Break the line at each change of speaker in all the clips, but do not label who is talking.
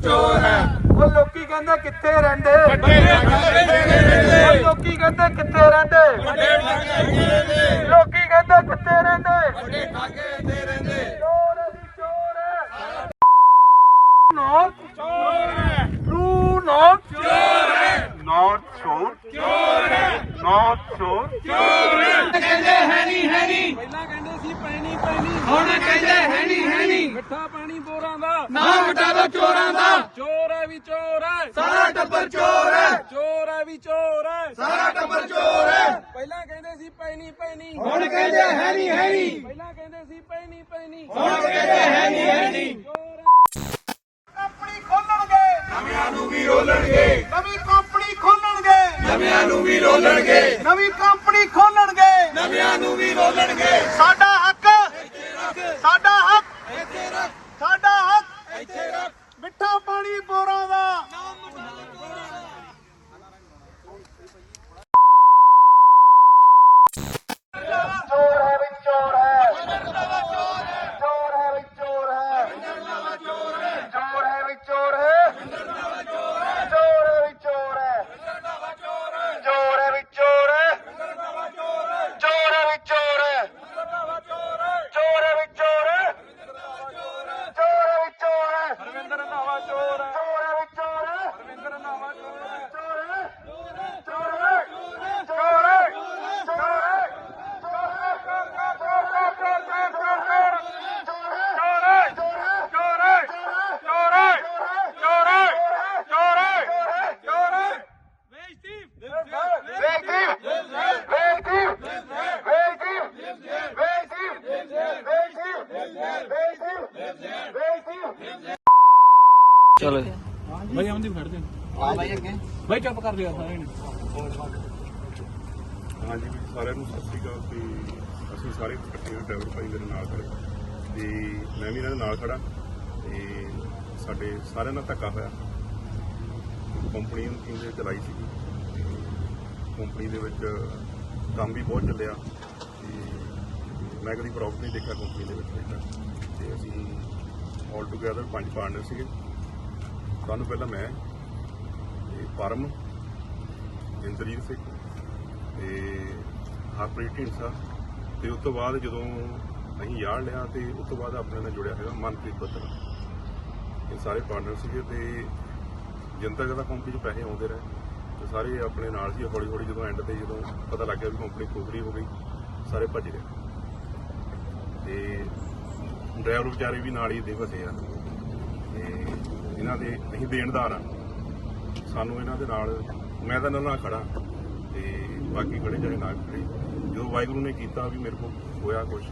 ਚੋਰ ਹੈ।
ਉਹ ਲੋਕੀ ਕਹਿੰਦੇ ਕਿੱਥੇ ਰਹਿੰਦੇ? ਉਹ ਲੋਕੀ ਕਹਿੰਦੇ ਕਿੱਥੇ ਰਹਿੰਦੇ? ਲੋਕੀ ਕਹਿੰਦੇ ਕਿੱਥੇ ਰਹਿੰਦੇ? ਚੋਰ ਅਸੀਂ ਚੋਰ ਹੈ। ਨੋ
ਚੋਰ ਹੈ।
ਟੂ ਨੋ
ਚੋਰ ਹੈ।
ਨੋਟ ਚੋਰ।
ਚੋਰ ਹੈ।
ਨੋਟ ਚੋਰ।
ਚੋਰ ਹੈ। ਕਹਿੰਦੇ ਹੈ ਨਹੀਂ ਹੈ ਨਹੀਂ।
ਪਹਿਲਾਂ ਪੈਣੀ
ਹੁਣ ਕਹਿੰਦੇ ਹੈ ਨਹੀਂ ਹੈ ਨਹੀਂ।
ਮਿੱਠਾ ਪਾਣੀ ਬੋਰਾਂ ਦਾ।
ਨਾ ਮਿਟਾ ਦੋ ਚੋਰਾਂ ਦਾ।
ਚੋਰ ਹੈ ਵੀ ਚੋਰ ਹੈ।
ਸਾਰਾ ਟੱਬਰ ਚੋਰ ਹੈ।
ਚੋਰ ਹੈ ਵੀ ਚੋਰ ਹੈ।
ਸਾਰਾ ਟੱਬਰ ਚੋਰ ਹੈ।
ਪਹਿਲਾਂ ਕਹਿੰਦੇ ਸੀ ਪੈਣੀ ਪੈਣੀ।
ਹੁਣ ਕਹਿੰਦੇ ਹੈ ਨਹੀਂ ਹੈ ਨਹੀਂ।
ਪਹਿਲਾਂ ਕਹਿੰਦੇ ਸੀ ਪੈਣੀ ਪੈਣੀ।
ਹੁਣ ਕਹਿੰਦੇ ਹੈ ਨਹੀਂ ਹੈ ਨਹੀਂ।
ਚੋਰ
ਕੰਪਨੀ ਖੋਲਣਗੇ।
ਨਵਿਆਂ ਨੂੰ ਵੀ ਰੋਲਣਗੇ।
ਨਵੀਂ ਕੰਪਨੀ ਖੋਲਣਗੇ।
ਨਵਿਆਂ ਨੂੰ ਵੀ ਰੋਲਣਗੇ।
ਨਵੀਂ ਕੰਪਨੀ ਖੋਲਣਗੇ।
ਨਵਿਆਂ ਨੂੰ ਵੀ ਰੋਲਣਗੇ।
ਸਾਡਾ ਸਾਡਾ ਹੱਕ।
ਇੱਥੇ ਰੱਖ
ਭਾਈ ਆਉਂਦੀ ਫੜ ਦੇ ਹਾਂ ਭਾਈ ਅੱਗੇ। ਭਾਈ ਚੁੱਪ ਕਰ ਲਿਆ ਸਾਰੇ ਨੇ
ਹਾਂਜੀ ਵੀ ਸਾਰਿਆਂ ਨੂੰ ਸਤਿ ਸ਼੍ਰੀ ਅਕਾਲ ਤੇ ਅਸੀਂ ਸਾਰੇ ਇਕੱਠੇ ਡਰਾਈਵਰ ਭਾਈ ਮੇਰੇ ਨਾਲ ਖੜੇ। ਤੇ ਮੈਂ ਵੀ ਇਹਨਾਂ ਦੇ ਨਾਲ ਖੜਾ ਤੇ ਸਾਡੇ ਸਾਰਿਆਂ ਨਾਲ ਧੱਕਾ ਹੋਇਆ। ਕੰਪਨੀ ਨੂੰ ਕਿੰਨੇ ਚਲਾਈ ਸੀ ਕੰਪਨੀ ਦੇ ਵਿੱਚ ਕੰਮ ਵੀ ਬਹੁਤ ਚੱਲਿਆ। ਤੇ ਮੈਂ ਕਦੀ ਪ੍ਰੋਫਿਟ ਨਹੀਂ ਦੇਖਿਆ ਕੰਪਨੀ ਦੇ ਵਿੱਚ। ਤੇ ਅਸੀਂ ਆਲ ਟੁਗੇਦਰ ਪੰਜ ਪਾਰਟਨਰ ਸੀਗੇ। ਸਾਨੂੰ ਪਹਿਲਾਂ ਮੈਂ ਪਰਮ, ਇੰਦਰਜੀਤ ਸਿੰਘ ਤੇ ਹਰਪ੍ਰੀਤ ਢੀਂਡਸਾ ਤੇ ਉਸ ਤੋਂ ਬਾਅਦ ਜਦੋਂ ਅਸੀਂ ਯਾਰ ਲਿਆ ਤੇ ਉਸ ਤੋਂ ਬਾਅਦ ਆਪਣੇ ਨਾਲ ਜੁੜਿਆ ਹੈਗਾ ਮਨਪ੍ਰੀਤ ਬੱਤਰਾ ਇਹ ਸਾਰੇ ਪਾਰਟਨਰ ਸੀਗੇ ਤੇ ਜਨਤਾ ਦਾ ਕੰਪਨੀ 'ਚ ਪੈਸੇ ਆਉਂਦੇ ਰਹੇ। ਤੇ ਸਾਰੇ ਆਪਣੇ ਨਾਲ ਸੀ ਹੌਲੀ ਹੌਲੀ ਜਦੋਂ ਐਂਡ ਤੇ ਜਦੋਂ ਪਤਾ ਲੱਗ ਗਿਆ ਵੀ ਕੰਪਨੀ ਖੋਖਰੀ ਹੋ ਗਈ, ਸਾਰੇ ਭੱਜ ਗਏ। ਤੇ ਡਰਾਈਵਰ ਵਿਚਾਰੇ ਵੀ ਨਾਲ ਹੀ ਦੇ ਵਸੇ ਆ। ਤੇ ਇਹਨਾਂ ਦੇ, ਅਸੀਂ ਦੇਣਦਾਰ ਆ। ਸਾਨੂੰ ਇਹਨਾਂ ਦੇ ਨਾਲ, ਮੈਂ ਤਾਂ ਇਹਨਾਂ ਨਾਲ ਖੜਾ ਤੇ ਬਾਕੀ ਖੜੇ ਜਿਹੜੇ ਨਾਲ ਖੜੇ। ਜਦੋਂ ਵਾਹਿਗੁਰੂ ਨੇ ਕੀਤਾ ਵੀ ਮੇਰੇ ਕੋਲ ਹੋਇਆ ਕੁਝ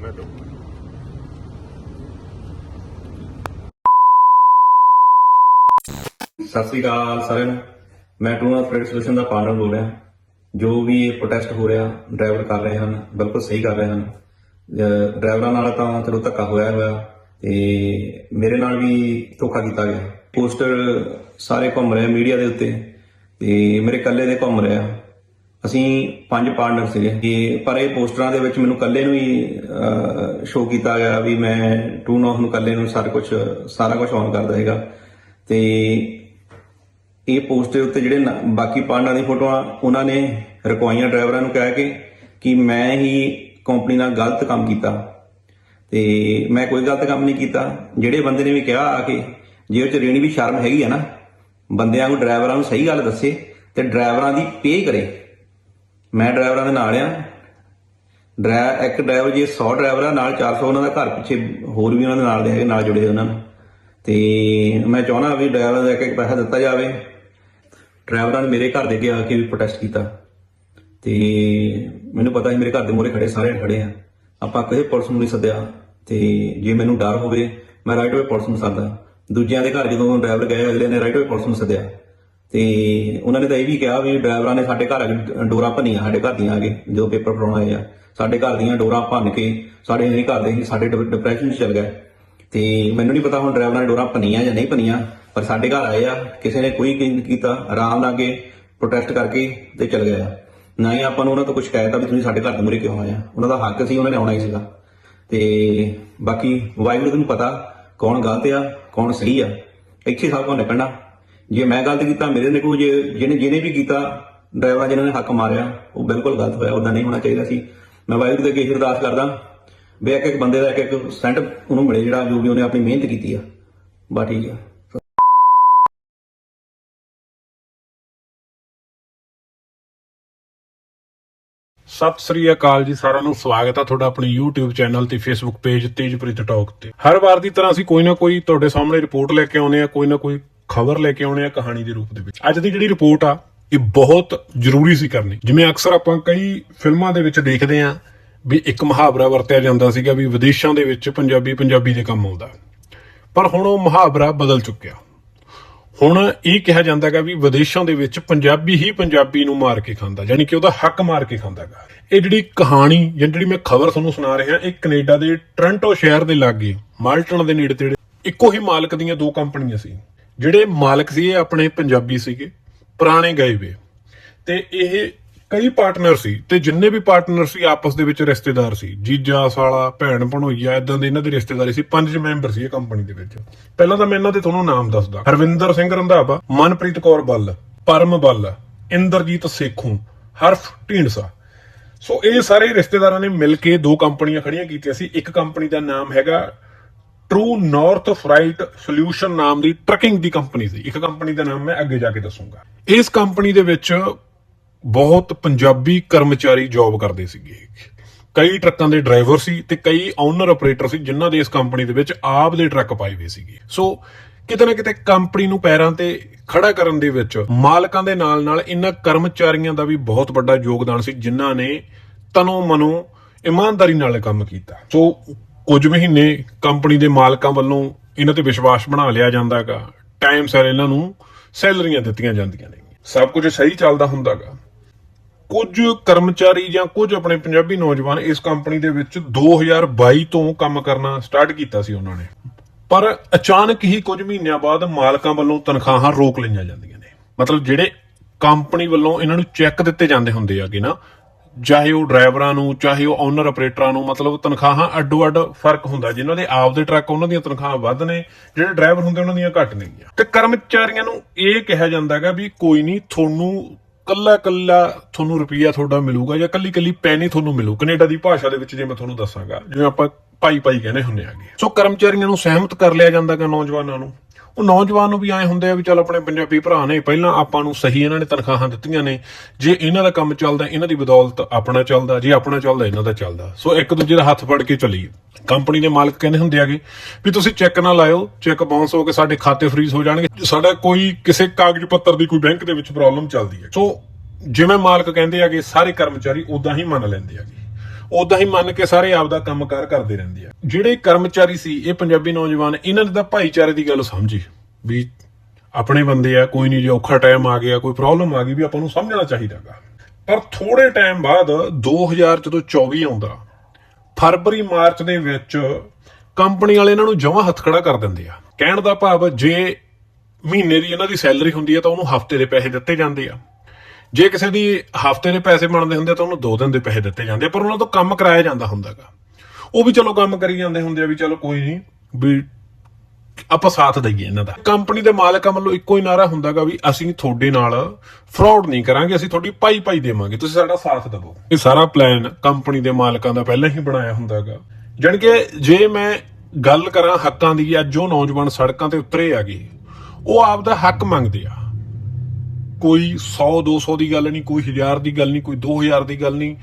ਮੈਂ ਦਊਂਗਾ।
ਸਤਿ ਸ੍ਰੀ ਅਕਾਲ ਸਾਰਿਆਂ ਨੂੰ। ਮੈਂ ਟੂਨਾ ਫਰੈਡ ਸੋਲੂਸ਼ਨ ਦਾ ਪਾਰਟਨਰ ਬੋਲ ਰਿਹਾ। ਜੋ ਵੀ ਇਹ ਪ੍ਰੋਟੈਸਟ ਹੋ ਰਿਹਾ ਡਰਾਈਵਰ ਕਰ ਰਹੇ ਹਨ, ਬਿਲਕੁਲ ਸਹੀ ਕਰ ਰਹੇ ਹਨ। ਡਰਾਈਵਰਾਂ ਨਾਲ ਤਾਂ ਚਲੋ ਧੱਕਾ ਹੋਇਆ ਹੋਇਆ। ਤੇ ਮੇਰੇ ਨਾਲ ਵੀ ਧੋਖਾ ਕੀਤਾ ਗਿਆ। ਪੋਸਟਰ ਸਾਰੇ ਘੁੰਮ ਰਹੇ ਮੀਡੀਆ ਦੇ ਉੱਤੇ ਤੇ ਮੇਰੇ ਇਕੱਲੇ ਦੇ ਘੁੰਮ ਰਿਹਾ ਅਸੀਂ ਪੰਜ ਪਾਰਟਨਰ ਸੀਗੇ। ਤੇ ਪਰ ਇਹ ਪੋਸਟਰਾਂ ਦੇ ਵਿੱਚ ਮੈਨੂੰ ਇਕੱਲੇ ਨੂੰ ਹੀ ਸ਼ੋਅ ਕੀਤਾ ਗਿਆ ਵੀ ਮੈਂ ਟੂ ਨੌ ਨੂੰ ਇਕੱਲੇ ਨੂੰ ਸਾਰਾ ਕੁਝ ਸਾਰਾ ਕੁਝ ਔਨ ਕਰਦਾ ਹੈਗਾ ਤੇ ਇਹ ਪੋਸਟ ਦੇ ਉੱਤੇ ਜਿਹੜੇ ਬਾਕੀ ਪਾਰਟਨਰਾਂ ਦੀ ਫੋਟੋਆਂ, ਉਹਨਾਂ ਨੇ ਰਕਵਾਈਆਂ ਡਰਾਈਵਰਾਂ ਨੂੰ ਕਹਿ ਕੇ ਕਿ ਮੈਂ ਹੀ ਕੰਪਨੀ ਨਾਲ ਗਲਤ ਕੰਮ ਕੀਤਾ। ਤੇ ਮੈਂ ਕੋਈ ਗਲਤ ਕੰਮ ਨਹੀਂ ਕੀਤਾ। ਜਿਹੜੇ ਬੰਦੇ ਨੇ ਵੀ ਕਿਹਾ ਆ ਕੇ ਜੇ ਉਹ ਚ ਰੇਣੀ ਵੀ ਸ਼ਰਮ ਹੈਗੀ ਆ ਨਾ, ਬੰਦਿਆਂ ਨੂੰ ਡਰਾਈਵਰਾਂ ਨੂੰ ਸਹੀ ਗੱਲ ਦੱਸੇ ਤੇ ਡਰਾਈਵਰਾਂ ਦੀ ਪੇ ਕਰੇ। ਮੈਂ ਡਰਾਈਵਰਾਂ ਦੇ ਨਾਲ ਆ। ਡਰਾ, ਇੱਕ ਡਰਾਈਵਰ ਜੇ 100 ਡਰਾਈਵਰ ਆ ਨਾਲ 400 ਉਹਨਾਂ ਦਾ ਘਰ ਪਿੱਛੇ ਹੋਰ ਵੀ ਉਹਨਾਂ ਦੇ ਨਾਲ ਦੇ ਹੈਗੇ, ਨਾਲ ਜੁੜੇ ਉਹਨਾਂ ਨੂੰ ਤੇ ਮੈਂ ਚਾਹਣਾ ਵੀ ਡਰਾਈਵਰਾਂ ਦਾ ਇੱਕ ਇੱਕ ਪੈਸਾ ਦਿੱਤਾ ਜਾਵੇ। ਡਰਾਈਵਰਾਂ ਨੇ ਮੇਰੇ ਘਰ ਦੇ ਅੱਗੇ ਆ ਕੇ ਵੀ ਪ੍ਰੋਟੈਸਟ ਕੀਤਾ। ਤੇ ਮੈਨੂੰ ਪਤਾ ਸੀ ਮੇਰੇ ਘਰ ਦੇ ਮੂਹਰੇ ਖੜੇ ਸਾਰੇ ਖੜੇ ਆ। ਆਪਾਂ ਕਿਸੇ ਪੁਲਿਸ ਨੂੰ ਨਹੀਂ ਸੱਦਿਆ। ਤੇ ਜੇ ਮੈਨੂੰ ਡਰ ਹੋਵੇ, ਮੈਂ ਰਾਈਟ ਵੇ ਪੁਲਿਸ ਨੂੰ ਸੱਦਦਾ। ਦੂਜਿਆਂ ਦੇ ਘਰ ਜਦੋਂ ਡਰਾਈਵਰ ਗਏ, ਅਗਲੇ ਨੇ ਰਾਈਟ ਵੇ ਪੁਲਿਸ ਨੂੰ ਸੱਦਿਆ। ਤੇ ਉਹਨਾਂ ਨੇ ਤਾਂ ਇਹ ਵੀ ਕਿਹਾ ਵੀ ਡਰਾਈਵਰਾਂ ਨੇ ਸਾਡੇ ਘਰ ਅੱਗੇ ਡੋਰਾਂ ਭੰਨੀਆਂ, ਸਾਡੇ ਘਰ ਦੀਆਂ ਆ ਕੇ, ਜੋ ਪੇਪਰ ਫੜਾਉਣ ਆਏ ਆ। ਸਾਡੇ ਘਰ ਦੀਆਂ ਡੋਰਾਂ ਭੰਨ ਕੇ, ਸਾਡੇ ਨਹੀਂ ਘਰ ਦੇ ਸੀ ਸਾਡੇ ਡਿਪਰੈਸ਼ਨ 'ਚ ਚਲ ਗਏ। ਤੇ ਮੈਨੂੰ ਨਹੀਂ ਪਤਾ ਹੁਣ ਡਰਾਈਵਰਾਂ ਨੇ ਡੋਰਾਂ ਭੰਨੀਆਂ ਜਾਂ ਨਹੀਂ ਭੰਨੀਆਂ, ਪਰ ਸਾਡੇ ਘਰ ਆਏ ਆ, ਕਿਸੇ ਨੇ ਕੋਈ ਨਹੀਂ ਕੀਤਾ, ਆਰਾਮ ਨਾਲ ਕੇ ਪ੍ਰੋਟੈਸਟ ਕਰਕੇ ਤੇ ਚਲ ਗਏ ਆ। ਨਾ ਹੀ ਆਪਾਂ ਨੂੰ ਉਹਨਾਂ ਤੋਂ ਕੁਝ ਸ਼ਿਕਾਇਤ ਆ ਵੀ ਤੁਸੀਂ ਸਾਡੇ ਘਰ ਦੇ ਮੂਹਰੇ ਕਿਉਂ ਆਏ ਆ। ਉਹਨਾਂ ਦਾ ਹੱਕ ਸੀ, ਉਹਨਾਂ ਨੇ ਆਉਣਾ ਹੀ ਸੀਗਾ। ਤੇ ਬਾਕੀ ਵਾਹਿਗੁਰੂ ਨੂੰ ਪਤਾ ਕੌਣ ਗਲਤ ਆ, ਕੌਣ ਸਹੀ ਆ। ਇੱਥੇ ਸਭ ਕੁਝ ਨਿਕਲਣਾ। ਜੇ ਮੈਂ ਗਲਤ ਕੀਤਾ, ਮੇਰੇ ਨੇ ਕੋਈ ਜੇ ਜਿਹਨੇ ਜਿਹਨੇ ਵੀ ਕੀਤਾ, ਡਰਾਈਵਰਾਂ ਜਿਹਨਾਂ ਨੇ ਹੱਕ ਮਾਰਿਆ, ਉਹ ਬਿਲਕੁਲ ਗਲਤ ਹੋਇਆ ਉਹਦਾ ਨਹੀਂ ਹੋਣਾ ਚਾਹੀਦਾ ਸੀ। ਮੈਂ ਵਾਹਿਗੁਰੂ ਦੇ ਅੱਗੇ ਇਹੀ ਅਰਦਾਸ ਕਰਦਾ ਵੀ ਇੱਕ ਇੱਕ ਬੰਦੇ ਦਾ ਇੱਕ ਇੱਕ ਸੈਂਟ ਉਹਨੂੰ ਮਿਲੇ ਜਿਹੜਾ ਜੋ ਵੀ ਉਹਨੇ ਆਪਣੀ ਮਿਹਨਤ ਕੀਤੀ ਆ। ਬਾ ਠੀਕ ਆ।
ਸਤਿ ਸ੍ਰੀ ਅਕਾਲ ਜੀ, ਸਾਰਿਆਂ ਨੂੰ ਸਵਾਗਤ ਆ ਤੁਹਾਡਾ ਆਪਣੇ YouTube ਚੈਨਲ ਤੇ Facebook ਪੇਜ ਤੇਜਪ੍ਰੀਤ ਟਾਕ ਤੇ। ਹਰ ਵਾਰ ਦੀ ਤਰ੍ਹਾਂ ਅਸੀਂ ਕੋਈ ਨਾ ਕੋਈ ਤੁਹਾਡੇ ਸਾਹਮਣੇ ਰਿਪੋਰਟ ਲੈ ਕੇ ਆਉਨੇ ਆ, ਕੋਈ ਨਾ ਕੋਈ ਖਬਰ ਲੈ ਕੇ ਆਉਨੇ ਆ ਕਹਾਣੀ ਦੇ ਰੂਪ ਦੇ ਵਿੱਚ। ਅੱਜ ਦੀ ਜਿਹੜੀ ਰਿਪੋਰਟ ਆ, ਇਹ ਬਹੁਤ ਜ਼ਰੂਰੀ ਸੀ ਕਰਨੀ। ਜਿਵੇਂ ਅਕਸਰ ਆਪਾਂ ਕਈ ਫਿਲਮਾਂ ਦੇ ਵਿੱਚ ਦੇਖਦੇ ਆ ਵੀ ਇੱਕ ਮੁਹਾਵਰਾ ਵਰਤਿਆ ਜਾਂਦਾ ਸੀਗਾ ਵੀ ਵਿਦੇਸ਼ਾਂ ਦੇ ਵਿੱਚ ਪੰਜਾਬੀ ਪੰਜਾਬੀ ਦੇ ਕੰਮ ਆਉਂਦਾ। ਪਰ ਹੁਣ ਉਹ ਮੁਹਾਵਰਾ ਬਦਲ ਚੁੱਕਿਆ। ਹੁਣ ਇਹ ਕਿਹਾ ਜਾਂਦਾ ਹੈਗਾ ਵੀ ਵਿਦੇਸ਼ਾਂ ਦੇ ਵਿੱਚ ਪੰਜਾਬੀ ਹੀ ਪੰਜਾਬੀ ਨੂੰ ਮਾਰ ਕੇ ਖਾਂਦਾ, ਯਾਨੀ ਕਿ ਉਹਦਾ ਹੱਕ ਮਾਰ ਕੇ ਖਾਂਦਾ ਹੈਗਾ। ਇਹ ਜਿਹੜੀ ਕਹਾਣੀ, ਜਾਂ ਜਿਹੜੀ ਮੈਂ ਖਬਰ ਤੁਹਾਨੂੰ ਸੁਣਾ ਰਿਹਾ, ਇਹ ਕੈਨੇਡਾ ਦੇ ਟ੍ਰਾਂਟੋ ਸ਼ਹਿਰ ਦੇ ਲਾਗੇ, ਮਾਲਟਨ ਦੇ ਨੇੜੇ ਤੇੜੇ, ਇੱਕੋ ਹੀ ਮਾਲਕ ਦੀਆਂ ਦੋ ਕੰਪਨੀਆਂ ਸੀ। ਜਿਹੜੇ ਮਾਲਕ ਸੀ, ਇਹ ਆਪਣੇ ਪੰਜਾਬੀ ਸੀਗੇ, ਪੁਰਾਣੇ ਗਏ ਵੇ। ਤੇ ਇਹ ਕਈ ਪਾਰਟਨਰ ਸੀ ਤੇ ਜਿੰਨੇ ਵੀ ਪਾਰਟਨਰ ਸੀ ਆਪਸ ਦੇ ਵਿੱਚ ਰਿਸ਼ਤੇਦਾਰ ਸੀ, ਜੀਜਾ, ਸਾਲਾ, ਭੈਣ, ਭਣੋਈਆ ਇਦਾਂ ਦੇ ਇਹਨਾਂ ਦੀ ਰਿਸ਼ਤੇਦਾਰੀ ਸੀ, ਪੰਜ ਮੈਂਬਰ ਸੀ ਇਹ ਕੰਪਨੀ ਦੇ ਵਿੱਚ। ਪਹਿਲਾਂ ਤਾਂ ਮੈਂ ਇਹਨਾਂ ਦੇ ਤੁਹਾਨੂੰ ਨਾਮ ਦੱਸਦਾ। ਹਰਵਿੰਦਰ ਸਿੰਘ ਰੰਧਾਵਾ, ਮਨਪ੍ਰੀਤ ਕੌਰ ਬੱਲ, ਪਰਮ ਬੱਲ, ਇੰਦਰਜੀਤ ਸੇਖੂ, ਹਰਫ ਢੀਂਡਸਾ। ਸੋ ਇਹ ਸਾਰੇ ਰਿਸ਼ਤੇਦਾਰਾਂ ਨੇ ਮਿਲ ਕੇ ਦੋ ਕੰਪਨੀਆਂ ਖੜੀਆਂ ਕੀਤੀਆਂ ਸੀ। ਇੱਕ ਕੰਪਨੀ ਦਾ ਨਾਮ ਹੈਗਾ ਟਰੂ ਨਾਰਥ ਫਰਾਈਟ ਸੋਲਿਊਸ਼ਨ ਨਾਮ ਦੀ ਟਰਕਿੰਗ ਦੀ ਕੰਪਨੀ ਸੀ। ਇੱਕ ਕੰਪਨੀ ਦਾ ਨਾਮ ਮੈਂ ਅੱਗੇ ਜਾ ਕੇ ਦੱਸੂਗਾ। ਇਸ ਕੰਪਨੀ ਦੇ ਵਿੱਚ ਬਹੁਤ ਪੰਜਾਬੀ ਕਰਮਚਾਰੀ ਜੌਬ ਕਰਦੇ ਸੀਗੇ। ਕਈ ਟਰੱਕਾਂ ਦੇ ਡਰਾਈਵਰ ਸੀ ਤੇ ਕਈ ਓਨਰ ਆਪਰੇਟਰ ਸੀ ਜਿਨ੍ਹਾਂ ਦੇ ਇਸ ਕੰਪਨੀ ਦੇ ਵਿੱਚ ਆਪ ਦੇ ਟਰੱਕ ਪਾਏ ਹੋਏ ਸੀਗੇ। ਸੋ ਕਿਤੇ ਨਾ ਕਿਤੇ ਕੰਪਨੀ ਨੂੰ ਪੈਰਾਂ ਤੇ ਖੜਾ ਕਰਨ ਦੇ ਵਿੱਚ ਮਾਲਕਾਂ ਦੇ ਨਾਲ ਨਾਲ ਇਹਨਾਂ ਕਰਮਚਾਰੀਆਂ ਦਾ ਵੀ ਬਹੁਤ ਵੱਡਾ ਯੋਗਦਾਨ ਸੀ ਜਿਨ੍ਹਾਂ ਨੇ ਤਨੋ ਮਨੋ ਇਮਾਨਦਾਰੀ ਨਾਲ ਕੰਮ ਕੀਤਾ। ਸੋ ਕੁਝ ਮਹੀਨੇ ਕੰਪਨੀ ਦੇ ਮਾਲਕਾਂ ਵੱਲੋਂ ਇਹਨਾਂ ਤੇ ਵਿਸ਼ਵਾਸ ਬਣਾ ਲਿਆ ਜਾਂਦਾਗਾ ਟਾਈਮ ਸਿਰ ਇਹਨਾਂ ਨੂੰ ਸੈਲਰੀਆਂ ਦਿੱਤੀਆਂ ਜਾਂਦੀਆਂ ਨੇ। ਸਭ ਕੁਝ ਸਹੀ ਚੱਲਦਾ ਹੁੰਦਾਗਾ। ਕੁਝ ਕਰਮਚਾਰੀ ਜਾਂ ਕੁਝ ਆਪਣੇ ਪੰਜਾਬੀ ਨੌਜਵਾਨ ਇਸ ਕੰਪਨੀ ਦੇ ਵਿੱਚ 2022 ਤੋਂ ਕੰਮ ਕਰਨਾ ਸਟਾਰਟ ਕੀਤਾ ਸੀ ਉਹਨਾਂ ਨੇ। ਪਰ ਅਚਾਨਕ ਹੀ ਕੁਝ ਮਹੀਨਿਆਂ ਬਾਅਦ ਮਾਲਕਾਂ ਵੱਲੋਂ ਤਨਖਾਹਾਂ ਰੋਕ ਲਈਆਂ ਜਾਂਦੀਆਂ ਨੇ। ਮਤਲਬ ਜਿਹੜੇ ਕੰਪਨੀ ਵੱਲੋਂ ਇਹਨਾਂ ਨੂੰ ਚੈੱਕ ਦਿੱਤੇ ਜਾਂਦੇ ਹੁੰਦੇ ਆਗੇ ਨਾ, ਚਾਹੇ ਉਹ ਡਰਾਈਵਰਾਂ ਨੂੰ, ਚਾਹੇ ਉਹ ਓਨਰ ਆਪਰੇਟਰਾਂ ਨੂੰ, ਮਤਲਬ ਤਨਖਾਹਾਂ ਅੱਡੋ ਅੱਡ ਫ਼ਰਕ ਹੁੰਦਾ। ਜਿਨ੍ਹਾਂ ਦੇ ਆਪ ਦੇ ਟਰੱਕ ਉਹਨਾਂ ਦੀਆਂ ਤਨਖਾਹਾਂ ਵੱਧ ਨੇ, ਜਿਹੜੇ ਡਰਾਈਵਰ ਹੁੰਦੇ ਉਹਨਾਂ ਦੀਆਂ ਘੱਟ ਨੇਗੀਆਂ। ਤੇ ਕਰਮਚਾਰੀਆਂ ਨੂੰ ਇਹ ਕਿਹਾ ਜਾਂਦਾ ਹੈਗਾ ਵੀ ਕੋਈ ਨਹੀਂ, ਤੁਹਾਨੂੰ ਕੱਲਾ ਕੱਲਾ ਤੁਹਾਨੂੰ ਰੁਪਈਆ ਤੁਹਾਡਾ ਮਿਲੂਗਾ ਜਾਂ ਕੱਲੀ ਕੱਲੀ ਪੈਨੀ ਤੁਹਾਨੂੰ ਮਿਲੂ। ਕੈਨੇਡਾ ਦੀ ਭਾਸ਼ਾ ਦੇ ਵਿੱਚ ਜੇ ਮੈਂ ਤੁਹਾਨੂੰ ਦੱਸਾਂਗਾ, ਜਿਵੇਂ ਆਪਾਂ ਭਾਈ ਭਾਈ ਕਹਿੰਦੇ ਹੁੰਦੇ ਆਗੇ ਸੋ ਕਰਮਚਾਰੀਆਂ ਨੂੰ ਸਹਿਮਤ ਕਰ ਲਿਆ ਜਾਂਦਾਗਾ ਨੌਜਵਾਨਾਂ ਨੂੰ। ਉਹ ਨੌਜਵਾਨ ਨੂੰ ਵੀ ਐ ਹੁੰਦੇ ਆ ਵੀ ਚੱਲ ਆਪਣੇ ਪੰਜਾਬੀ ਭਰਾ ਨੇ, ਪਹਿਲਾਂ ਆਪਾਂ ਨੂੰ ਸਹੀ ਇਹਨਾਂ ਨੇ ਤਨਖਾਹਾਂ ਦਿੱਤੀਆਂ ਨੇ। ਜੇ ਇਹਨਾਂ ਦਾ ਕੰਮ ਚੱਲਦਾ, ਇਹਨਾਂ ਦੀ ਬਦੌਲਤ ਆਪਣਾ ਚੱਲਦਾ, ਜੇ ਆਪਣਾ ਚੱਲਦਾ, ਇਹਨਾਂ ਦਾ ਚੱਲਦਾ। ਸੋ ਇੱਕ ਦੂਜੇ ਦਾ ਹੱਥ ਫੜ ਕੇ ਚੱਲੀਏ। ਕੰਪਨੀ ਦੇ ਮਾਲਕ ਕਹਿੰਦੇ ਹੁੰਦੇ ਆਗੇ ਵੀ ਤੁਸੀਂ ਚੈੱਕ ਨਾ ਲਾਇਓ, ਚੈੱਕ ਬਾਉਂਸ ਹੋ ਕੇ ਸਾਡੇ ਖਾਤੇ ਫਰੀਜ਼ ਹੋ ਜਾਣਗੇ। ਸਾਡਾ ਕੋਈ ਕਿਸੇ ਕਾਗਜ਼ ਪੱਤਰ ਦੀ ਕੋਈ ਬੈਂਕ ਦੇ ਵਿੱਚ ਪ੍ਰੋਬਲਮ ਚੱਲਦੀ ਹੈ। ਸੋ ਜਿਵੇਂ ਮਾਲਕ ਕਹਿੰਦੇ ਆਗੇ ਸਾਰੇ ਕਰਮਚਾਰੀ ਉਦਾਂ ਹੀ ਮੰਨ ਲੈਂਦੇ ਆਗੇ ਉਦਾਂ ਹੀ ਮੰਨ ਕੇ ਸਾਰੇ ਆਪ ਆਪਦਾ ਕੰਮਕਾਰ ਕਰਦੇ ਰਹਿੰਦੇ ਆ। ਜਿਹੜੇ ਕਰਮਚਾਰੀ ਸੀ, ਇਹ ਪੰਜਾਬੀ ਨੌਜਵਾਨ, ਇਹਨਾਂ ਨੇ ਤਾਂ ਭਾਈਚਾਰੇ ਦੀ ਗੱਲ ਸਮਝੀ ਵੀ ਆਪਣੇ ਬੰਦੇ ਆ, ਕੋਈ ਨਹੀਂ ਜੇ ਔਖਾ ਟਾਈਮ ਆ ਗਿਆ, ਕੋਈ ਪ੍ਰੋਬਲਮ ਆ ਗਈ ਵੀ ਆਪਾਂ ਨੂੰ ਸਮਝਣਾ ਚਾਹੀਦਾਗਾ। ਪਰ ਥੋੜੇ ਟਾਈਮ ਬਾਅਦ 2000 ਜਦੋਂ 24 ਆਉਂਦਾ, ਫਰਵਰੀ, ਮਾਰਚ ਦੇ ਵਿੱਚ ਕੰਪਨੀ ਵਾਲੇ ਇਹਨਾਂ ਨੂੰ ਜਮਾਂ ਹੱਥ ਖੜਾ ਕਰ ਦਿੰਦੇ ਆ। ਕਹਿਣ ਦਾ ਭਾਵ ਜੇ ਮਹੀਨੇ ਦੀ ਇਹਨਾਂ ਦੀ ਸੈਲਰੀ ਹੁੰਦੀ ਹੈ ਤਾਂ ਉਹਨੂੰ ਹਫ਼ਤੇ ਦੇ ਪੈਸੇ ਦਿੱਤੇ ਜਾਂਦੇ ਆ। ਜੇ ਕਿਸੇ ਦੀ ਹਫ਼ਤੇ ਦੇ ਪੈਸੇ ਬਣਦੇ ਹੁੰਦੇ ਤਾਂ ਉਹਨੂੰ 2 ਦਿਨ ਦੇ ਪੈਸੇ ਦਿੱਤੇ ਜਾਂਦੇ ਆ, ਪਰ ਉਹਨਾਂ ਤੋਂ ਕੰਮ ਕਰਾਇਆ ਜਾਂਦਾ ਹੁੰਦਾਗਾ ਉਹ ਵੀ ਚਲੋ ਕੰਮ ਕਰੀ ਜਾਂਦੇ ਹੁੰਦੇ ਆ ਵੀ ਚਲੋ ਕੋਈ ਨਹੀਂ ਵੀ ਆਪਾਂ ਸਾਥ ਦਈਏ ਇਹਨਾਂ ਦਾ। ਕੰਪਨੀ ਦੇ ਮਾਲਕਾਂ ਵੱਲੋਂ ਇੱਕੋ ਹੀ ਨਾਰਾ ਹੁੰਦਾਗਾ ਵੀ ਅਸੀਂ ਤੁਹਾਡੇ ਨਾਲ ਫਰਾਡ ਨਹੀਂ ਕਰਾਂਗੇ ਅਸੀਂ ਤੁਹਾਡੀ ਪਾਈ ਪਾਈ ਦੇਵਾਂਗੇ ਤੁਸੀਂ ਸਾਡਾ ਸਾਥ ਦਿਵੋ। ਇਹ ਸਾਰਾ ਪਲਾਨ ਕੰਪਨੀ ਦੇ ਮਾਲਕਾਂ ਦਾ ਪਹਿਲਾਂ ਹੀ ਬਣਾਇਆ ਹੁੰਦਾਗਾ ਜਾਣੀ ਕਿ ਜੇ ਮੈਂ ਗੱਲ ਕਰਾਂ ਹੱਕਾਂ ਦੀ ਅੱਜ ਜੋ ਨੌਜਵਾਨ ਸੜਕਾਂ ਤੇ ਉਤਰੇ ਆਗੇ ਉਹ ਆਪ ਦਾ ਹੱਕ ਮੰਗਦੇ ਆ। ਕੋਈ 100 200 ਦੀ ਗੱਲ ਨਹੀਂ, ਕੋਈ 1000 ਦੀ ਗੱਲ ਨਹੀਂ, ਕੋਈ 2000 ਦੀ ਗੱਲ ਨਹੀਂ।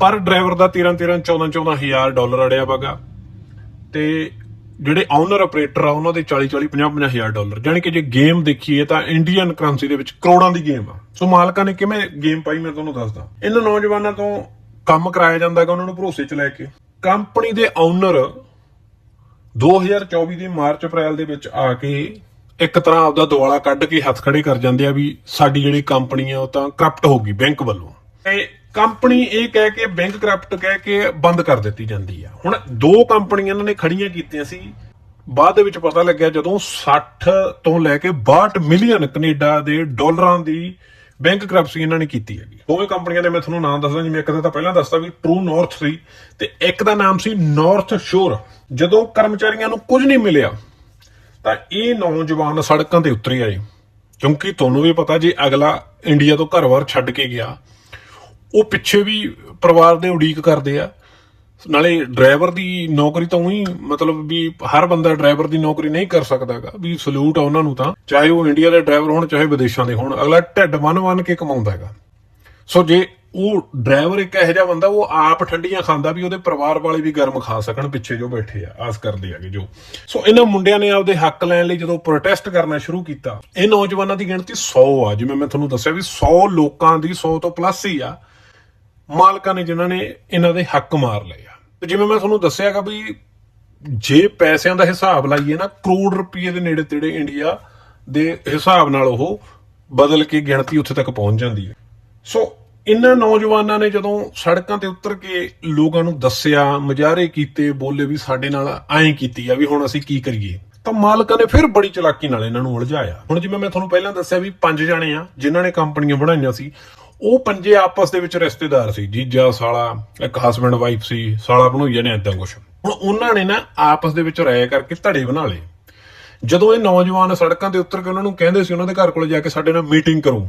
ਪਰ ਡਰਾਈਵਰ ਦਾ 13 13 14 14000 ਡਾਲਰ ਅੜਿਆ ਵਗਾ। ਤੇ ਜਿਹੜੇ ਓਨਰ ਆਪਰੇਟਰ ਆ, ਉਹਨਾਂ ਦੇ 40 40 50 50 ਹਜ਼ਾਰ ਡਾਲਰ। ਜਾਣੀ ਕਿ ਜੇ ਗੇਮ ਦੇਖੀਏ ਤਾਂ ਇੰਡੀਅਨ ਕਰੰਸੀ ਦੇ ਵਿੱਚ ਕਰੋੜਾਂ ਦੀ ਗੇਮ ਆ। ਸੋ ਮਾਲਕਾਂ ਨੇ ਕਿਵੇਂ ਗੇਮ ਪਾਈ, ਮੈਂ ਤੁਹਾਨੂੰ ਦੱਸਦਾ। ਇਹਨਾਂ ਨੌਜਵਾਨਾਂ ਤੋਂ ਕੰਮ ਕਰਾਇਆ ਜਾਂਦਾ ਹੈਗਾ, ਉਹਨਾਂ ਨੂੰ ਭਰੋਸੇ 'ਚ ਲੈ ਕੇ। ਕੰਪਨੀ ਦੇ ਓਨਰ 2024 ਦੇ ਮਾਰਚ ਅਪ੍ਰੈਲ ਦੇ ਵਿੱਚ ਆ ਕੇ ਇੱਕ ਤਰ੍ਹਾਂ ਆਪਦਾ ਦੁਆਲਾ ਕੱਢ ਕੇ ਹੱਥ ਖੜੇ ਕਰ ਜਾਂਦੇ ਆ ਵੀ ਸਾਡੀ ਜਿਹੜੀ ਕੰਪਨੀ ਆ ਉਹ ਤਾਂ ਕਰਪਟ ਹੋ ਗਈ ਬੈਂਕ ਵੱਲੋਂ। ਤੇ ਕੰਪਨੀ ਇਹ ਕਹਿ ਕੇ ਬੈਂਕ ਕਰਪਟ ਕਹਿ ਕੇ ਬੰਦ ਕਰ ਦਿੱਤੀ ਜਾਂਦੀ ਆ। ਹੁਣ ਦੋ ਕੰਪਨੀਆਂ ਇਹਨਾਂ ਨੇ ਖੜੀਆਂ ਕੀਤੀਆਂ ਸੀ। ਬਾਅਦ ਦੇ ਵਿੱਚ ਪਤਾ ਲੱਗਿਆ ਜਦੋਂ 60 ਤੋਂ ਲੈ ਕੇ 62 ਮਿਲੀਅਨ ਕੈਨੇਡਾ ਦੇ ਡਾਲਰਾਂ ਦੀ ਬੈਂਕ ਕਰਪਸੀ ਇਹਨਾਂ ਨੇ ਕੀਤੀ ਹੈਗੀ। ਦੋਵੇਂ ਕੰਪਨੀਆਂ ਦੇ ਮੈਂ ਤੁਹਾਨੂੰ ਨਾਮ ਦੱਸਦਾ, ਜਿਵੇਂ ਇੱਕ ਦਾ ਤਾਂ ਪਹਿਲਾਂ ਦੱਸਦਾ ਵੀ ਟਰੂ ਨਾਰਥ ਸੀ, ਤੇ ਇੱਕ ਦਾ ਨਾਮ ਸੀ ਨਾਰਥ ਸ਼ੋਰ ਜਦੋਂ ਕਰਮਚਾਰੀਆਂ ਨੂੰ ਕੁਝ ਨਹੀਂ ਮਿਲਿਆ ਤਾਂ ਇਹ ਨੌਜਵਾਨ ਸੜਕਾਂ ਤੇ ਉਤਰੇ ਆਏ ਕਿਉਂਕਿ ਤੁਹਾਨੂੰ ਵੀ ਪਤਾ ਜੇ ਅਗਲਾ ਇੰਡੀਆ ਤੋਂ ਘਰ-ਬਾਰ ਛੱਡ ਕੇ ਗਿਆ, ਉਹ ਪਿੱਛੇ ਵੀ ਪਰਿਵਾਰ ਦੇ ਉਡੀਕ ਕਰਦੇ ਆ। ਨਾਲੇ ਡਰਾਈਵਰ ਦੀ ਨੌਕਰੀ ਤਾਂ ਉਹੀ ਮਤਲਬ ਵੀ ਹਰ ਬੰਦਾ ਡਰਾਈਵਰ ਦੀ ਨੌਕਰੀ ਨਹੀਂ ਕਰ ਸਕਦਾਗਾ ਵੀ ਸਲੂਟ ਆ ਉਹਨਾਂ ਨੂੰ ਤਾਂ, ਚਾਹੇ ਉਹ ਇੰਡੀਆ ਦੇ ਡਰਾਈਵਰ ਹੋਣ, ਚਾਹੇ ਵਿਦੇਸ਼ਾਂ ਦੇ ਹੋਣ, ਅਗਲਾ ਢਿੱਡ ਬੰਨ-ਬੰਨ ਕੇ ਕਮਾਉਂਦਾ ਹੈਗਾ। ਸੋ ਜੇ ਉਹ ਡਰਾਈਵਰ ਇੱਕ ਇਹੋ ਜਿਹਾ ਬੰਦਾ, ਉਹ ਆਪ ਠੰਡੀਆਂ ਖਾਂਦਾ ਵੀ, ਉਹਦੇ ਪਰਿਵਾਰ ਵਾਲੇ ਵੀ ਗਰਮ ਖਾ ਸਕਣ, ਪਿੱਛੇ ਜੋ ਬੈਠੇ ਆ, ਆਸ ਕਰਦੇ ਆਗੇ ਜੋ। ਸੋ ਇਹਨਾਂ ਮੁੰਡਿਆਂ ਨੇ ਆਪਦੇ ਹੱਕ ਲੈਣ ਲਈ ਜਦੋਂ ਪ੍ਰੋਟੈਸਟ ਕਰਨਾ ਸ਼ੁਰੂ ਕੀਤਾ, ਇਹ ਨੌਜਵਾਨਾਂ ਦੀ ਗਿਣਤੀ 100 ਆ, ਜਿਵੇਂ ਮੈਂ ਤੁਹਾਨੂੰ ਦੱਸਿਆ ਵੀ 100 ਲੋਕਾਂ ਦੀ 100 ਤੋਂ ਪਲੱਸ ਹੀ ਆ, ਮਾਲਕਾਂ ਨੇ ਜਿਨ੍ਹਾਂ ਨੇ ਇਹਨਾਂ ਦੇ ਹੱਕ ਮਾਰ ਲਏ ਆ। ਤੇ ਜਿਵੇਂ ਮੈਂ ਤੁਹਾਨੂੰ ਦੱਸਿਆਗਾ ਵੀ, ਜੇ ਪੈਸਿਆਂ ਦਾ ਹਿਸਾਬ ਲਾਈਏ ਨਾ, ਕਰੋੜ ਰੁਪਏ ਦੇ ਨੇੜੇ ਤੇੜੇ ਇੰਡੀਆ ਦੇ ਹਿਸਾਬ ਨਾਲ ਉਹ ਬਦਲ ਕੇ ਗਿਣਤੀ ਉੱਥੇ ਤੱਕ ਪਹੁੰਚ ਜਾਂਦੀ ਹੈ। ਸੋ ਇਹਨਾਂ ਨੌਜਵਾਨਾਂ ਨੇ ਜਦੋਂ ਸੜਕਾਂ ਤੇ ਉਤਰ ਕੇ ਲੋਕਾਂ ਨੂੰ ਦੱਸਿਆ, ਮੁਜ਼ਾਹਰੇ ਕੀਤੇ, ਬੋਲੇ ਵੀ ਸਾਡੇ ਨਾਲ ਐਂ ਕੀਤੀ ਆ ਵੀ ਹੁਣ ਅਸੀਂ ਕੀ ਕਰੀਏ, ਤਾਂ ਮਾਲਕਾਂ ਨੇ ਫਿਰ ਬੜੀ ਚਲਾਕੀ ਨਾਲ ਇਹਨਾਂ ਨੂੰ ਉਲਝਾਇਆ। ਹੁਣ ਜਿਵੇਂ ਮੈਂ ਤੁਹਾਨੂੰ ਪਹਿਲਾਂ ਦੱਸਿਆ ਵੀ ਪੰਜ ਜਣੇ ਆ, ਜਿਨ੍ਹਾਂ ਨੇ ਕੰਪਨੀਆਂ ਬਣਾਈਆਂ ਸੀ, ਉਹ ਪੰਜੇ ਆਪਸ ਦੇ ਵਿੱਚ ਰਿਸ਼ਤੇਦਾਰ ਸੀ, ਜੀਜਾ, ਸਾਲਾ, ਇੱਕ ਹਸਬੰਡ ਵਾਈਫ ਸੀ, ਸਾਲਾ ਬਣੋਈਆ ਨੇ ਏਦਾਂ ਕੁਛ। ਹੁਣ ਉਹਨਾਂ ਨੇ ਨਾ ਆਪਸ ਦੇ ਵਿੱਚ ਰਾਏ ਕਰਕੇ ਧੜੇ ਬਣਾ ਲਏ। ਜਦੋਂ ਇਹ ਨੌਜਵਾਨ ਸੜਕਾਂ ਤੇ ਉਤਰ ਕੇ ਉਹਨਾਂ ਨੂੰ ਕਹਿੰਦੇ ਸੀ, ਉਹਨਾਂ ਦੇ ਘਰ ਕੋਲ ਜਾ ਕੇ ਸਾਡੇ ਨਾਲ ਮੀਟਿੰਗ ਕਰੋ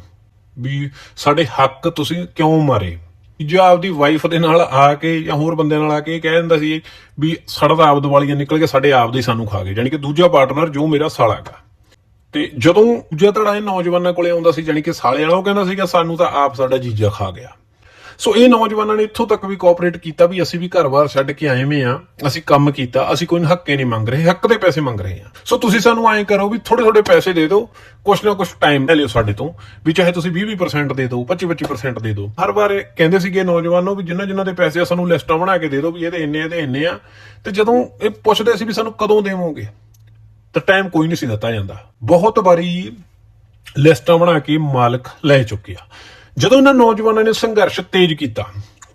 ਵੀ ਸਾਡੇ ਹੱਕ ਤੁਸੀਂ ਕਿਉਂ ਮਾਰੇ? ਜੋ ਆਪਦੀ ਵਾਈਫ ਦੇ ਨਾਲ ਆ ਕੇ ਜਾਂ ਹੋਰ ਬੰਦਿਆਂ ਨਾਲ ਆ ਕੇ ਇਹ ਕਹਿ ਦਿੰਦਾ ਸੀ ਵੀ ਸਾਡਾ ਤਾਂ ਆਪ ਦਿਵਾਲੀਆਂ ਨਿਕਲ ਕੇ ਸਾਡੇ ਆਪ ਦੇ ਹੀ ਸਾਨੂੰ ਖਾ ਗਏ। ਯਾਨੀ ਕਿ ਦੂਜਾ ਪਾਰਟਨਰ ਜੋ ਮੇਰਾ ਸਾਲਾ ਹੈਗਾ। ਤੇ ਜਦੋਂ ਦੂਜਾ ਧੜਾ ਇਹ ਨੌਜਵਾਨਾਂ ਕੋਲੇ ਆਉਂਦਾ ਸੀ ਯਾਨੀ ਕਿ ਸਾਲੇ ਵਾਲਾ ਉਹ ਕਹਿੰਦਾ ਸੀਗਾ, ਸਾਨੂੰ ਤਾਂ ਆਪ ਸਾਡਾ ਜੀਜਾ ਖਾ ਗਿਆ। ਸੋ ਇਹ ਨੌਜਵਾਨਾਂ ਨੇ ਇੱਥੋਂ ਤੱਕ ਵੀ ਕੋਆਪਰੇਟ ਕੀਤਾ ਵੀ ਅਸੀਂ ਵੀ ਘਰ-ਬਾਰ ਛੱਡ ਕੇ ਆਏ ਵੇਂ ਆ, ਅਸੀਂ ਕੰਮ ਕੀਤਾ, ਅਸੀਂ ਕੋਈ ਹੱਕੇ ਨਹੀਂ ਮੰਗ ਰਹੇ, ਹੱਕ ਦੇ ਪੈਸੇ ਮੰਗ ਰਹੇ ਆ। ਸੋ ਤੁਸੀਂ ਸਾਨੂੰ ਐਂ ਕਰੋ ਵੀ ਥੋੜੇ ਥੋੜੇ ਪੈਸੇ ਦੇ ਦਿਓ, ਕੁਛ ਨਾ ਕੁਛ ਟਾਈਮ ਲੈ ਲਿਓ ਸਾਡੇ ਤੋਂ, ਵੀ ਚਾਹੇ ਤੁਸੀਂ 20-20% ਦੇ ਦਿਓ 25-25% ਦੇ ਦਿਓ। ਹਰ ਵਾਰ ਕਹਿੰਦੇ ਸੀਗੇ ਨੌਜਵਾਨੋ ਵੀ ਜਿਨ੍ਹਾਂ ਜਿਨ੍ਹਾਂ ਦੇ ਪੈਸੇ ਆ, ਸਾਨੂੰ ਲਿਸਟਾਂ ਬਣਾ ਕੇ ਦੇ ਦਿਓ ਵੀ ਇਹਦੇ ਇੰਨੇ ਇਹਦੇ ਇੰਨੇ ਆ। ਤੇ ਜਦੋਂ ਇਹ ਪੁੱਛਦੇ ਸੀ ਵੀ ਸਾਨੂੰ ਕਦੋਂ ਦੇਵੋਗੇ, ਤਾਂ ਟਾਈਮ ਕੋਈ ਨਹੀਂ ਸੀ ਦਿੱਤਾ ਜਾਂਦਾ। ਬਹੁਤ ਵਾਰੀ ਲਿਸਟਾਂ ਬਣਾ ਕੇ ਮਾਲਕ ਲੈ ਚੁੱਕਿਆ। ਜਦੋਂ ਇਹਨਾਂ ਨੌਜਵਾਨਾਂ ਨੇ ਸੰਘਰਸ਼ ਤੇਜ਼ ਕੀਤਾ,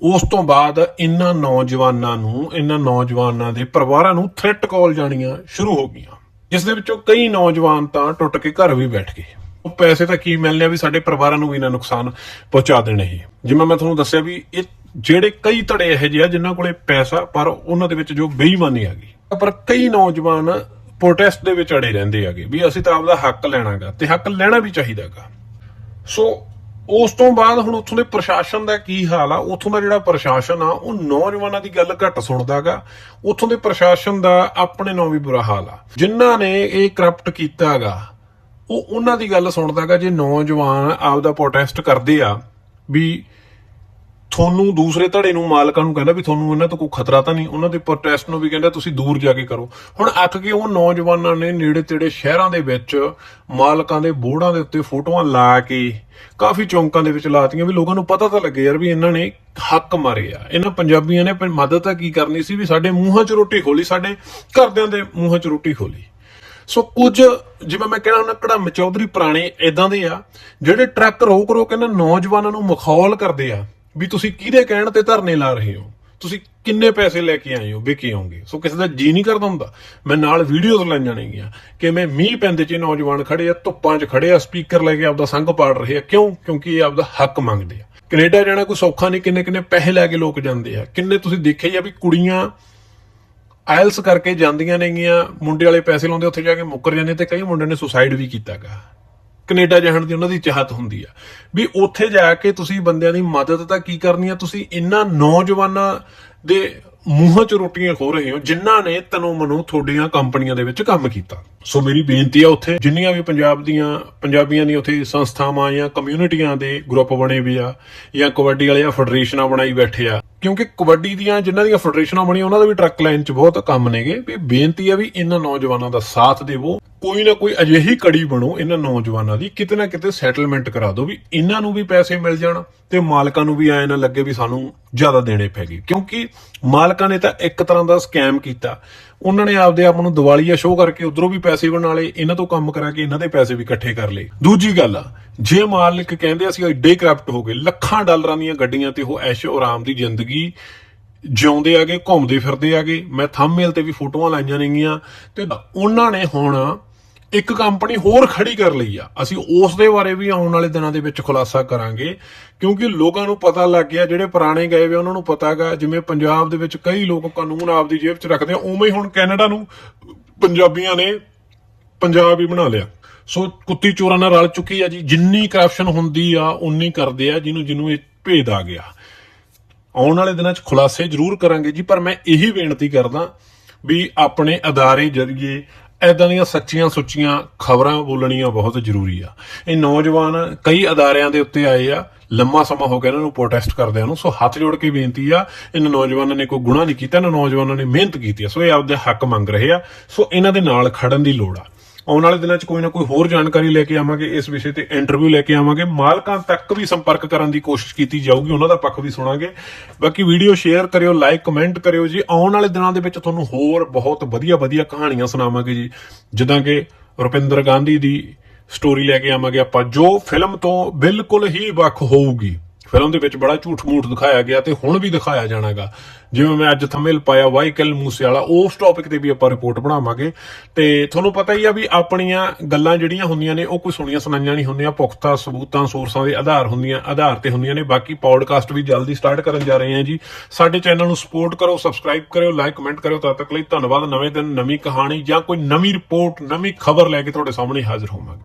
ਉਸ ਤੋਂ ਬਾਅਦ ਇਹਨਾਂ ਨੌਜਵਾਨਾਂ ਨੂੰ, ਇਹਨਾਂ ਨੌਜਵਾਨਾਂ ਦੇ ਪਰਿਵਾਰਾਂ ਨੂੰ ਥ੍ਰੈਟ ਕਾਲ ਜਾਣੀਆਂ ਸ਼ੁਰੂ ਹੋ ਗਈਆਂ। ਜਿਸ ਦੇ ਵਿੱਚੋਂ ਕਈ ਨੌਜਵਾਨ ਤਾਂ ਟੁੱਟ ਕੇ ਘਰ ਵੀ ਬੈਠ ਗਏ। ਉਹ ਪੈਸੇ ਤਾਂ ਕੀ ਮਿਲਨੇ ਆ ਵੀ ਸਾਡੇ ਪਰਿਵਾਰਾਂ ਨੂੰ ਵੀ ਨਾ ਨੁਕਸਾਨ ਪਹੁੰਚਾ ਦੇਣੇ ਇਹ ਜਿਵੇਂ ਮੈਂ ਤੁਹਾਨੂੰ ਦੱਸਿਆ ਵੀ ਇਹ ਜਿਹੜੇ ਕਈ ਧੜੇ ਇਹੋ ਜਿਹੇ ਆ ਜਿਨ੍ਹਾਂ ਕੋਲੇ ਪੈਸਾ, ਪਰ ਉਹਨਾਂ ਦੇ ਵਿੱਚ ਜੋ ਬੇਈਮਾਨੀ ਆ ਗਈ ਪਰ ਕਈ ਨੌਜਵਾਨ ਪ੍ਰੋਟੈਸਟ ਦੇ ਵਿੱਚ ਅੜੇ ਰਹਿੰਦੇ ਆਗੇ ਵੀ ਅਸੀਂ ਤਾਂ ਆਪਦਾ ਹੱਕ ਲੈਣਾਗਾ ਤੇ ਹੱਕ ਲੈਣਾ ਵੀ ਚਾਹੀਦਾਗਾ। ਸੋ ਉਸ ਤੋਂ ਬਾਅਦ ਹੁਣ ਉੱਥੋਂ ਦੇ ਪ੍ਰਸ਼ਾਸਨ ਦਾ ਕੀ ਹਾਲ ਆ? ਉੱਥੋਂ ਦਾ ਜਿਹੜਾ ਪ੍ਰਸ਼ਾਸਨ ਆ, ਉਹ ਨੌਜਵਾਨਾਂ ਦੀ ਗੱਲ ਘੱਟ ਸੁਣਦਾਗਾ ਉੱਥੋਂ ਦੇ ਪ੍ਰਸ਼ਾਸਨ ਦਾ ਆਪਣੇ ਨਾਲ ਵੀ ਬੁਰਾ ਹਾਲ ਆ। ਜਿਨ੍ਹਾਂ ਨੇ ਇਹ ਕਰਪਟ ਕੀਤਾਗਾ ਉਹ ਉਹਨਾਂ ਦੀ ਗੱਲ ਸੁਣਦਾਗਾ ਜੇ ਨੌਜਵਾਨ ਆਪਦਾ ਪ੍ਰੋਟੈਸਟ ਕਰਦੇ ਆ ਵੀ ਤੁਹਾਨੂੰ ਦੂਸਰੇ ਧੜੇ ਨੂੰ ਮਾਲਕਾਂ ਨੂੰ ਕਹਿੰਦਾ ਵੀ ਤੁਹਾਨੂੰ ਇਹਨਾਂ ਤੋਂ ਕੋਈ ਖਤਰਾ ਤਾਂ ਨਹੀਂ, ਉਹਨਾਂ ਦੇ ਪ੍ਰੋਟੈਸਟ ਨੂੰ ਵੀ ਕਹਿੰਦਾ ਤੁਸੀਂ ਦੂਰ ਜਾ ਕੇ ਕਰੋ। ਹੁਣ ਅੱਕ ਕੇ ਉਹ ਨੌਜਵਾਨਾਂ ਨੇ ਨੇੜੇ ਤੇੜੇ ਸ਼ਹਿਰਾਂ ਦੇ ਵਿੱਚ ਮਾਲਕਾਂ ਦੇ ਬੋਰਡਾਂ ਦੇ ਉੱਤੇ ਫੋਟੋਆਂ ਲਾ ਕੇ ਕਾਫੀ ਚੌਂਕਾਂ ਦੇ ਵਿੱਚ ਲਾਤੀਆਂ ਵੀ ਲੋਕਾਂ ਨੂੰ ਪਤਾ ਤਾਂ ਲੱਗੇ ਯਾਰ ਵੀ ਇਹਨਾਂ ਨੇ ਹੱਕ ਮਾਰੇ ਆ। ਇਹਨਾਂ ਪੰਜਾਬੀਆਂ ਨੇ ਮਦਦ ਤਾਂ ਕੀ ਕਰਨੀ ਸੀ ਵੀ ਸਾਡੇ ਮੂੰਹਾਂ 'ਚ ਰੋਟੀ ਖੋਲੀ, ਸਾਡੇ ਘਰਦਿਆਂ ਦੇ ਮੂੰਹਾਂ 'ਚ ਰੋਟੀ ਖੋਲੀ। ਸੋ ਕੁਝ ਜਿਵੇਂ ਮੈਂ ਕਹਿਣਾ ਹੁੰਦਾ, ਕੜਮ ਚੌਧਰੀ ਪੁਰਾਣੇ ਇਦਾਂ ਦੇ ਆ, ਜਿਹੜੇ ਟਰੱਕ ਰੋਕ ਰੋਕ ਇਹਨਾਂ ਨੌਜਵਾਨਾਂ ਨੂੰ ਮਖੌਲ ਕਰਦੇ ਆ। ਵੀ ਤੁਸੀਂ ਕਿਹਦੇ ਕਹਿਣ ਤੇ ਧਰਨੇ ਲਾ ਰਹੇ ਹੋ? ਤੁਸੀਂ ਕਿੰਨੇ ਪੈਸੇ ਲੈ ਕੇ ਆਏ ਹੋ, ਵਿਕੇ ਹੋਗੇ ਸੋ ਕਿਸੇ ਦਾ ਜੀ ਨਹੀਂ ਕਰਦਾ ਹੁੰਦਾ। ਮੈਂ ਨਾਲ ਵੀਡੀਓਜ਼ ਲੈ ਜਾਣਗੀਆਂ ਕਿ ਮੈਂ ਮੀਂਹ ਪੈਂਦੇ ਚ ਨੌਜਵਾਨ ਖੜੇ ਆ, ਧੁੱਪਾਂ 'ਚ ਖੜੇ ਆ ਸਪੀਕਰ ਲੈ ਕੇ ਆਪਦਾ ਸੰਗ ਪਾੜ ਰਹੇ ਆ। ਕਿਉਂ? ਕਿਉਂਕਿ ਇਹ ਆਪਦਾ ਹੱਕ ਮੰਗਦੇ ਆ। ਕੈਨੇਡਾ ਜਾਣਾ ਕੋਈ ਸੌਖਾ ਨਹੀਂ, ਕਿੰਨੇ ਕਿੰਨੇ ਪੈਸੇ ਲੈ ਕੇ ਲੋਕ ਜਾਂਦੇ ਆ। ਕਿੰਨੇ ਤੁਸੀਂ ਦੇਖਿਆ ਹੀ ਆ ਵੀ ਕੁੜੀਆਂ ਆਇਲਸ ਕਰਕੇ ਜਾਂਦੀਆਂ ਨੇਗੀਆਂ, ਮੁੰਡੇ ਵਾਲੇ ਪੈਸੇ ਲਾਉਂਦੇ, ਉੱਥੇ ਜਾ ਕੇ ਮੁੱਕਰ ਜਾਂਦੇ ਤੇ ਕਈ ਮੁੰਡਿਆਂ ਨੇ ਸੁਸਾਈਡ ਵੀ ਕੀਤਾਗਾ। ਕੈਨੇਡਾ ਜਾਣ ਦੀ ਉਹਨਾਂ ਦੀ ਚਾਹਤ ਹੁੰਦੀ ਆ। ਵੀ ਉੱਥੇ ਜਾ ਕੇ ਤੁਸੀਂ ਬੰਦਿਆਂ ਦੀ ਮਦਦ ਤਾਂ ਕੀ ਕਰਨੀ ਆ? ਤੁਸੀਂ ਇਹਨਾਂ ਨੌਜਵਾਨਾਂ ਦੇ ਮੂੰਹਾਂ 'ਚ ਰੋਟੀਆਂ ਖੋ ਰਹੇ ਹੋ, ਜਿਨ੍ਹਾਂ ਨੇ ਤਨੋਂ ਮਨੋ ਤੁਹਾਡੀਆਂ ਕੰਪਨੀਆਂ ਦੇ ਵਿੱਚ ਕੰਮ ਕੀਤਾ। ਸੋ ਮੇਰੀ ਬੇਨਤੀ ਆ ਉੱਥੇ, ਜਿੰਨੀਆਂ ਵੀ ਪੰਜਾਬ ਦੀਆਂ ਪੰਜਾਬੀਆਂ ਦੀਆਂ ਉੱਥੇ ਸੰਸਥਾਵਾਂ ਜਾਂ ਕਮਿਊਨਿਟੀਆਂ ਦੇ ਗਰੁੱਪ ਬਣੇ ਵੀ ਆ, ਜਾਂ ਕਬੱਡੀ ਵਾਲੇ ਆ ਫੈਡਰੇਸ਼ਨਾਂ ਬਣਾਈ ਬੈਠੇ ਆ, ਕਿਉਂਕਿ ਕਬੱਡੀ ਦੀਆਂ ਜਿਨ੍ਹਾਂ ਦੀਆਂ ਫੈਡਰੇਸ਼ਨਾਂ ਬਣੀਆਂ, ਉਹਨਾਂ ਦਾ ਵੀ ਟਰੱਕ ਲਾਈਨ 'ਚ ਬਹੁਤ ਕੰਮ ਨੇਗੇ। ਵੀ ਬੇਨਤੀ ਆ ਵੀ ਇਹਨਾਂ ਨੌਜਵਾਨਾਂ ਦਾ ਸਾਥ ਦੇਵੋ ਕੋਈ ਨਾ ਕੋਈ ਅਜਿਹੀ ਕੜੀ ਬਣੋ ਇਹਨਾਂ ਨੌਜਵਾਨਾਂ ਦੀ, ਕਿਤੇ ਨਾ ਕਿਤੇ ਸੈਟਲਮੈਂਟ ਕਰਾ ਦਿਓ ਵੀ ਇਹਨਾਂ ਨੂੰ ਵੀ ਪੈਸੇ ਮਿਲ ਜਾਣ ਤੇ ਮਾਲਕਾਂ ਨੂੰ ਵੀ ਐ ਨਾ ਲੱਗੇ ਵੀ ਸਾਨੂੰ ਜ਼ਿਆਦਾ ਦੇਣੇ ਪੈ ਗਏ। ਕਿਉਂਕਿ ਮਾਲਕਾਂ ਨੇ ਤਾਂ ਇੱਕ ਤਰ੍ਹਾਂ ਦਾ ਸਕੈਮ ਕੀਤਾ। ਉਹਨਾਂ ਨੇ ਆਪਦੇ ਆਪ ਨੂੰ ਦਿਵਾਲੀਆ ਸ਼ੋਅ ਕਰਕੇ ਉਧਰੋਂ ਵੀ ਪੈਸੇ ਬਣਾ ਲਏ ਇਹਨਾਂ ਤੋਂ ਕੰਮ ਕਰਾ ਕੇ ਇਹਨਾਂ ਦੇ ਪੈਸੇ ਵੀ ਇਕੱਠੇ ਕਰ ਲਏ। ਦੂਜੀ ਗੱਲ ਆ, ਜੇ ਮਾਲਕ ਕਹਿੰਦੇ ਅਸੀਂ ਐਡੇ ਕਰਪਟ ਹੋ ਗਏ, ਲੱਖਾਂ ਡਾਲਰਾਂ ਦੀਆਂ ਗੱਡੀਆਂ ਤੇ ਉਹ ਐਸ਼ੋ ਆਰਾਮ ਦੀ ਜ਼ਿੰਦਗੀ ਜਿਉਂਦੇ ਆਗੇ ਘੁੰਮਦੇ ਫਿਰਦੇ ਆਗੇ ਮੈਂ ਥੰਬਨੇਲ ਤੇ ਵੀ ਫੋਟੋਆਂ ਲਾਈਆਂ ਨੇਗੀਆਂ ਤੇ ਉਹਨਾਂ ਨੇ ਹੁਣ ਇੱਕ ਕੰਪਨੀ ਹੋਰ ਖੜੀ ਕਰ ਲਈ ਆ। ਅਸੀਂ ਉਸ ਦੇ ਬਾਰੇ ਵੀ ਆਉਣ ਵਾਲੇ ਦਿਨਾਂ ਦੇ ਵਿੱਚ ਖੁਲਾਸਾ ਕਰਾਂਗੇ, ਕਿਉਂਕਿ ਲੋਕਾਂ ਨੂੰ ਪਤਾ ਲੱਗ ਗਿਆ, ਜਿਹੜੇ ਪੁਰਾਣੇ ਗਏ ਵੇ ਉਹਨਾਂ ਨੂੰ ਪਤਾਗਾ ਜਿਵੇਂ ਪੰਜਾਬ ਦੇ ਵਿੱਚ ਕਈ ਲੋਕ ਕਾਨੂੰਨ ਆਪਦੀ ਜੇਬ 'ਚ ਰੱਖਦੇ ਆ, ਉਵੇਂ ਹੀ ਹੁਣ ਕੈਨੇਡਾ ਨੂੰ ਪੰਜਾਬੀਆਂ ਨੇ ਪੰਜਾਬ ਹੀ ਬਣਾ ਲਿਆ। ਸੋ ਕੁੱਤੀ ਚੋਰਾਂ ਨਾਲ ਰਲ ਚੁੱਕੀ ਆ ਜੀ, ਜਿੰਨੀ ਕਰਪਸ਼ਨ ਹੁੰਦੀ ਆ, ਉਨੀ ਕਰਦੇ ਆ, ਜਿਹਨੂੰ ਜਿਹਨੂੰ ਇਹ ਭੇਦ ਆ ਗਿਆ। ਆਉਣ ਵਾਲੇ ਦਿਨਾਂ 'ਚ ਖੁਲਾਸੇ ਜ਼ਰੂਰ ਕਰਾਂਗੇ ਜੀ, ਪਰ ਮੈਂ ਇਹੀ ਬੇਨਤੀ ਕਰਦਾ ਵੀ ਆਪਣੇ ਅਦਾਰੇ ਜਰੀਏ ਐਦਾਂ ਦੀਆਂ ਸੱਚੀਆਂ ਸੁੱਚੀਆਂ ਖਬਰਾਂ ਬੋਲਣੀਆਂ ਬਹੁਤ ਜ਼ਰੂਰੀ ਆ। ਇਹ ਨੌਜਵਾਨ ਕਈ ਅਦਾਰਿਆਂ ਦੇ ਉੱਤੇ ਆਏ ਆ, ਲੰਮਾ ਸਮਾਂ ਹੋ ਗਿਆ ਇਹਨਾਂ ਨੂੰ ਪ੍ਰੋਟੈਸਟ ਕਰਦਿਆਂ ਨੂੰ, ਸੋ ਹੱਥ ਜੋੜ ਕੇ ਬੇਨਤੀ ਆ, ਇਹਨਾਂ ਨੌਜਵਾਨਾਂ ਨੇ ਕੋਈ ਗੁਨਾਹ ਨਹੀਂ ਕੀਤਾ, ਇਹਨਾਂ ਨੌਜਵਾਨਾਂ ਨੇ ਮਿਹਨਤ ਕੀਤੀ ਆ, ਸੋ ਇਹ ਆਪਦੇ ਹੱਕ ਮੰਗ ਰਹੇ ਆ, ਸੋ ਇਹਨਾਂ ਦੇ ਨਾਲ ਖੜਨ ਦੀ ਲੋੜ ਆ। ਆਉਣ ਵਾਲੇ ਦਿਨਾਂ 'ਚ ਕੋਈ ਨਾ ਕੋਈ ਹੋਰ ਜਾਣਕਾਰੀ ਲੈ ਕੇ ਆਵਾਂਗੇ, ਇਸ ਵਿਸ਼ੇ ਤੇ ਇੰਟਰਵਿਊ ਲੈ ਕੇ ਆਵਾਂਗੇ। ਮਾਲਕਾਂ ਤੱਕ ਵੀ ਸੰਪਰਕ ਕਰਨ ਦੀ ਕੋਸ਼ਿਸ਼ ਕੀਤੀ ਜਾਊਗੀ, ਉਹਨਾਂ ਦਾ ਪੱਖ ਵੀ ਸੁਣਾਂਗੇ। ਬਾਕੀ ਵੀਡੀਓ ਸ਼ੇਅਰ ਕਰਿਓ ਲਾਈਕ ਕਮੈਂਟ ਕਰਿਓ ਜੀ। ਆਉਣ ਵਾਲੇ ਦਿਨਾਂ ਦੇ ਵਿੱਚ ਤੁਹਾਨੂੰ ਹੋਰ ਬਹੁਤ ਵਧੀਆ ਵਧੀਆ ਕਹਾਣੀਆਂ ਸੁਣਾਵਾਂਗੇ ਜੀ। ਜਿੱਦਾਂ ਕਿ ਰੁਪਿੰਦਰ ਗਾਂਧੀ ਦੀ ਸਟੋਰੀ ਲੈ ਕੇ ਆਵਾਂਗੇ ਆਪਾਂ, ਜੋ ਫਿਲਮ ਤੋਂ ਬਿਲਕੁਲ ਹੀ ਵੱਖ ਹੋਊਗੀ। ਫਿਲਮ ਦੇ ਵਿੱਚ ਬੜਾ ਝੂਠ ਮੂਠ ਦਿਖਾਇਆ ਗਿਆ ਤੇ ਹੁਣ ਵੀ ਦਿਖਾਇਆ ਜਾਣਾਗਾ। ਜਿਵੇਂ ਮੈਂ ਅੱਜ ਥੰਬਨੇਲ ਪਾਇਆ ਵਾਈਕਲ ਮੂਸੇ ਵਾਲਾ ਉਸ ਟੌਪਿਕ ਤੇ ਵੀ ਆਪਾਂ ਰਿਪੋਰਟ ਬਣਾਵਾਂਗੇ। ਤੇ ਤੁਹਾਨੂੰ ਪਤਾ ਹੀ ਆ ਵੀ ਆਪਣੀਆਂ ਗੱਲਾਂ ਜਿਹੜੀਆਂ ਹੁੰਦੀਆਂ ਨੇ, ਉਹ ਕੋਈ ਸੁਣੀਆਂ ਸੁਣਾਈਆਂ ਨਹੀਂ ਹੁੰਦੀਆਂ, ਪੁਖਤਾ ਸਬੂਤਾਂ ਸੋਰਸਾਂ ਦੇ ਆਧਾਰ ਹੁੰਦੀਆਂ, ਆਧਾਰ ਤੇ ਹੁੰਦੀਆਂ ਨੇ। ਬਾਕੀ ਪੌਡਕਾਸਟ ਵੀ ਜਲਦੀ ਸਟਾਰਟ ਕਰਨ ਜਾ ਰਹੇ ਹਾਂ ਜੀ। ਸਾਡੇ ਚੈਨਲ ਨੂੰ ਸਪੋਰਟ ਕਰੋ ਸਬਸਕ੍ਰਾਈਬ ਕਰਿਓ ਲਾਈਕ ਕਮੈਂਟ ਕਰਿਓ, ਤਦ ਤੱਕ ਲਈ ਧੰਨਵਾਦ। ਨਵੇਂ ਦਿਨ, ਨਵੀਂ ਕਹਾਣੀ ਜਾਂ ਕੋਈ ਨਵੀਂ ਰਿਪੋਰਟ ਨਵੀਂ ਖਬਰ ਲੈ ਕੇ ਤੁਹਾਡੇ ਸਾਹਮਣੇ ਹਾਜ਼ਰ ਹੋਵਾਂਗੇ।